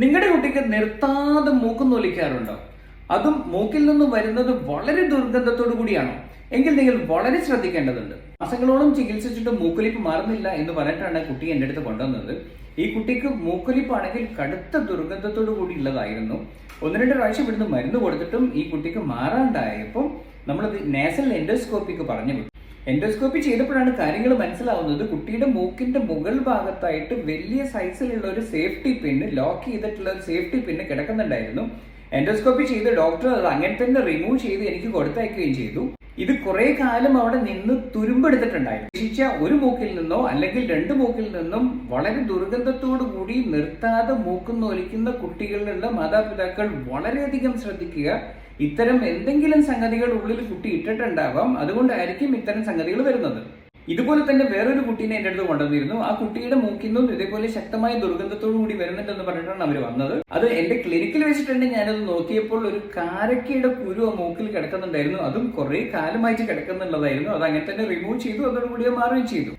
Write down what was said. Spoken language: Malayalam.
നിങ്ങളുടെ കുട്ടിക്ക് നിർത്താതെ മൂക്ക് നൊലിക്കാറുണ്ടോ അതും മൂക്കിൽ നിന്ന് വരുന്നത് വളരെ ദുർഗന്ധത്തോടു കൂടിയാണോ? എങ്കിൽ നിങ്ങൾ വളരെ ശ്രദ്ധിക്കേണ്ടതുണ്ട്. മാസങ്ങളോളം ചികിത്സിച്ചിട്ട് മൂക്കൊലിപ്പ് മാറുന്നില്ല എന്ന് പറഞ്ഞിട്ടാണ് കുട്ടി എന്റെ അടുത്ത് കൊണ്ടുവന്നത്. ഈ കുട്ടിക്ക് മൂക്കൊലിപ്പാണെങ്കിൽ കടുത്ത ദുർഗന്ധത്തോടു കൂടി ഉള്ളതായിരുന്നു. ഒന്ന് രണ്ട് പ്രാവശ്യം ഇവിടുന്ന് മരുന്ന് കൊടുത്തിട്ടും ഈ കുട്ടിക്ക് മാറാണ്ടായപ്പോൾ നമ്മളത് നേസൽ എൻഡോസ്കോപ്പിക്ക് പറഞ്ഞു വിട്ടു. എൻഡോസ്കോപ്പി ചെയ്തപ്പോഴാണ് കാര്യങ്ങൾ മനസ്സിലാവുന്നത്. കുട്ടിയുടെ മൂക്കിന്റെ മുകൾ ഭാഗത്തായിട്ട് വലിയ സൈസിലുള്ള ഒരു സേഫ്റ്റി പിന്ന് ലോക്ക് ചെയ്തിട്ടുള്ള ഒരു സേഫ്റ്റി പിന്ന് കിടക്കുന്നുണ്ടായിരുന്നു. എൻഡോസ്കോപ്പി ചെയ്ത് ഡോക്ടർ അത് അങ്ങനെ തന്നെ റിമൂവ് ചെയ്ത് എനിക്ക് കൊടുത്തയക്കുകയും ചെയ്തു. ഇത് കുറെ കാലം അവിടെ നിന്ന് തുരുമ്പെടുത്തിട്ടുണ്ടായിരുന്നു. ശിക്ഷ ഒരു മൂക്കിൽ നിന്നോ അല്ലെങ്കിൽ രണ്ട് മൂക്കിൽ നിന്നും വളരെ ദുർഗന്ധത്തോടു കൂടി നിർത്താതെ മൂക്കുന്ന ഒലിക്കുന്ന കുട്ടികളിലുള്ള മാതാപിതാക്കൾ വളരെയധികം ശ്രദ്ധിക്കുക. ഇത്തരം എന്തെങ്കിലും സംഗതികൾ ഉള്ളിൽ കുട്ടി ഇട്ടിട്ടുണ്ടാവാം. അതുകൊണ്ടായിരിക്കും ഇത്തരം സംഗതികൾ വരുന്നത്. ഇതുപോലെ തന്നെ വേറൊരു കുട്ടീനെ എന്റെ അടുത്ത് കൊണ്ടുവന്നിരുന്നു. ആ കുട്ടിയുടെ മൂക്കിൽ നിന്നും ഇതേപോലെ ശക്തമായ ദുർഗന്ധത്തോടു കൂടി വരുന്നുണ്ടെന്ന് പറഞ്ഞിട്ടാണ് അവർ വന്നത്. അത് എന്റെ ക്ലിനിക്കിൽ വെച്ചിട്ടുണ്ട്. ഞാനത് നോക്കിയപ്പോൾ ഒരു കാരക്കയുടെ കുരു ആ മൂക്കിൽ കിടക്കുന്നുണ്ടായിരുന്നു. അതും കുറെ കാലമായിട്ട് കിടക്കുന്നുള്ളതായിരുന്നു. അത് അങ്ങനെ തന്നെ റിമൂവ് ചെയ്തു. അതോടുകൂടി അത് മാറുകയും ചെയ്തു.